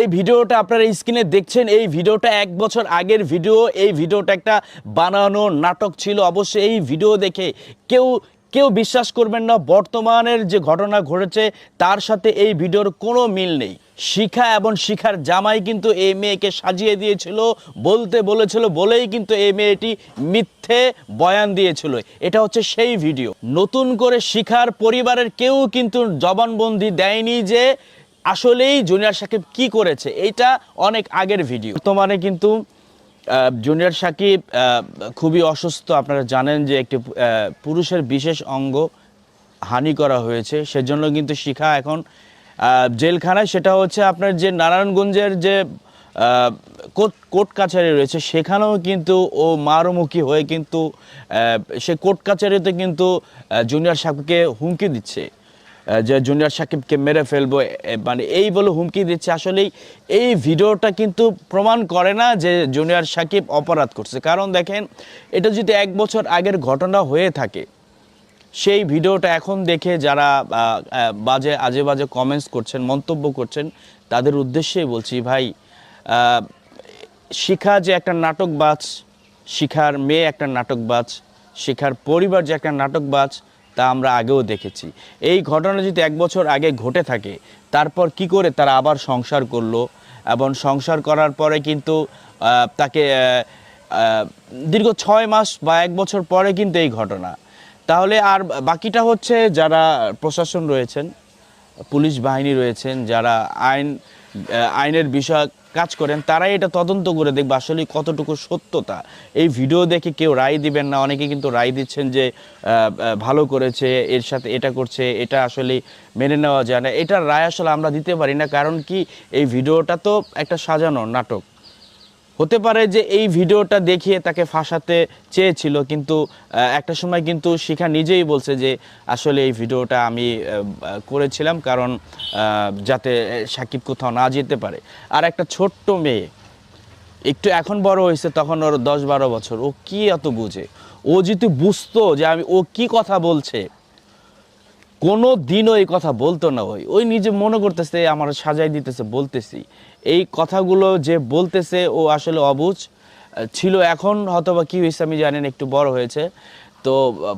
এই ভিডিওটা আপনারা স্ক্রিনে দেখছেন, এই ভিডিওটা এক বছর আগের ভিডিও, এই ভিডিওটা একটা বানানো নাটক ছিল। অবশ্যই এই ভিডিও দেখে কেউ কেউ বিশ্বাস করবেন না, বর্তমানের যে ঘটনা ঘটেছে, তার সাথে এই ভিডিওর কোনো মিল নেই। শিখা এবং শিখার জামাই কিন্তু এই মেয়েকে সাজিয়ে দিয়েছিল, বলতে বলেছিল, বলেই কিন্তু এই মেয়েটি মিথ্যে বয়ান দিয়েছিল। এটা হচ্ছে সেই ভিডিও। নতুন করে শিখার পরিবারের কেউ কিন্তু জবানবন্দি দেয়নি যে আসলেই জুনিয়র সাকিব কি করেছে? এইটা অনেক আগের ভিডিও। বর্তমানে কিন্তু জুনিয়র সাকিব খুবই অসুস্থ। আপনারা জানেন যে একটি পুরুষের বিশেষ অঙ্গ হানি করা হয়েছে। সেজন্য কিন্তু শিখা এখন জেলখানায়। সেটা হচ্ছে আপনার যে নারায়ণগঞ্জের যে কোর্ট কোর্ট কাছারি রয়েছে, সেখানেও কিন্তু ও মারমুখী হয়ে কিন্তু সে কোর্ট কাছারিতে কিন্তু জুনিয়র সাকিবকে হুমকি দিচ্ছে। যে জুনিয়র সাকিবকে মেরে ফেলব মানে এই বলে হুমকি দিচ্ছে। আসলেই এই ভিডিওটা কিন্তু প্রমাণ করে না যে জুনিয়র সাকিব অপরাধ করছে। কারণ দেখেন, এটা যদি এক বছর আগের ঘটনা হয়ে থাকে, সেই ভিডিওটা এখন দেখে যারা বাজে, আজে বাজে কমেন্টস করছেন, মন্তব্য করছেন, তাদের উদ্দেশ্যেই বলছি ভাই শিখা যে একটা নাটকবাজ, শিখার মেয়ে একটা নাটকবাজ, শিখার পরিবার যে একটা নাটকবাজ তা আমরা আগেও দেখেছি। এই ঘটনা যদি এক বছর আগে ঘটে থাকে, তারপর কি করে তারা আবার সংসার করল? এবং সংসার করার পরে কিন্তু তাকে দীর্ঘ ছয় মাস বা এক বছর পরে কিন্তু এই ঘটনা। তাহলে আর বাকিটা হচ্ছে যারা প্রশাসন রয়েছেন পুলিশ বাহিনী রয়েছেন, যারা আইন আইনের বিষয় কাজ করেন, তারাই এটা তদন্ত করে দেখবে আসলে কতটুকু সত্যতা। এই ভিডিও দেখে কেউ রায় দিবেন না, অনেকে কিন্তু রায় দিচ্ছেন যে ভালো করেছে, এর সাথে এটা করছে, এটা আসলে মেনে নেওয়া যায় না। এটার রায় আসলে আমরা দিতে পারি না, কারণ কি এই ভিডিওটা তো একটা সাজানো নাটক। হতে পারে যে এই ভিডিওটা দেখিয়ে তাকে ফাঁসাতে চেয়েছিল, কিন্তু একটা সময় কিন্তু শিখা নিজেই বলছে যে আসলে এই ভিডিওটা আমি করেছিলাম কারণ যাতে সাকিব কোথাও না যেতে পারে। আর একটা ছোট্ট মেয়ে, একটু এখন বড় হয়েছে, তখন ওর দশ বারো বছর, ও কি এত বুঝে? ও যদি বুঝতো যে আমি, ও কি কথা বলছে কোনো দিনও এই কথা বলতো না ওই ওই নিজে মনে করতেছে আমার সাজাই দিতেছে বলতেছি। এই কথাগুলো যে বলতেছে ও আসলে আহ, ছিল এখন হয়তো বা কী হয়েছে আমি জানেন একটু বড় হয়েছে। তো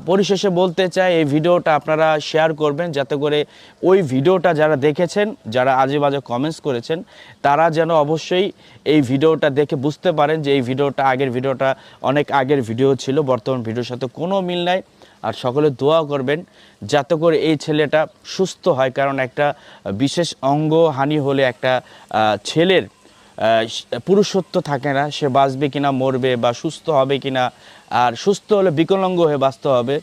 পরিশেষে বলতে চাই এই ভিডিওটা আপনারা শেয়ার করবেন যাতে করে ওই ভিডিওটা যারা দেখেছেন যারা আজে বাজে কমেন্টস করেছেন তারা যেন অবশ্যই এই ভিডিওটা দেখে বুঝতে পারেন যে এই ভিডিওটা আগের ভিডিওটা অনেক আগের ভিডিও ছিল বর্তমান ভিডিওর সাথে কোনো মিল নাই। আর সকলে দোয়া করবেন যাতে করে এই ছেলেটা সুস্থ হয়, কারণ একটা বিশেষ অঙ্গ হানি হলে একটা ছেলের পুরুষত্ব থাকে না, সে বাঁচবে কিনা, মরবে বা সুস্থ হবে কিনা, আর সুস্থ হলে বিকলাঙ্গ হয়ে বাঁচতে হবে।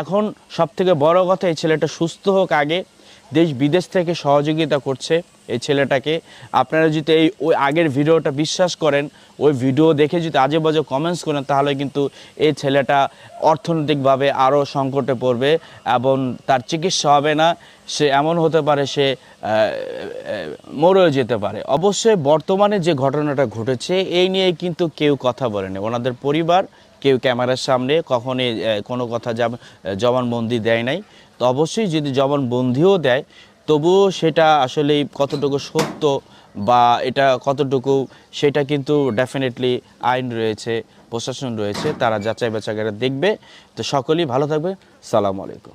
এখন সবথেকে বড় কথা এই ছেলেটা সুস্থ হোক আগে দেশ বিদেশ থেকে সহযোগিতা করছে এই ছেলেটাকে। আপনারা যদি এই ওই আগের ভিডিওটা বিশ্বাস করেন, ওই ভিডিও দেখে যদি আজে বাজে কমেন্টস করেন, তাহলে কিন্তু এই ছেলেটা অর্থনৈতিকভাবে আরও সংকটে পড়বে এবং তার চিকিৎসা হবে না, সে এমন হতে পারে সে মরেও যেতে পারে। অবশ্যই বর্তমানে যে ঘটনাটা ঘটেছে, এই নিয়ে কিন্তু কেউ কথা বলেনি। ওনাদের পরিবার, কেউ ক্যামেরার সামনে কখনই কোনো কথা জবানবন্দি দেয় নাই। তো অবশ্যই যদি জবানবন্দিও দেয়, তবুও সেটা আসলে কতটুকু সত্য বা এটা কতটুকু, সেটা কিন্তু ডেফিনেটলি আইন রয়েছে, প্রশাসন রয়েছে, তারা যাচাই বাছাই করে দেখবে। তো সকলেই ভালো থাকবে। সালাম আলাইকুম।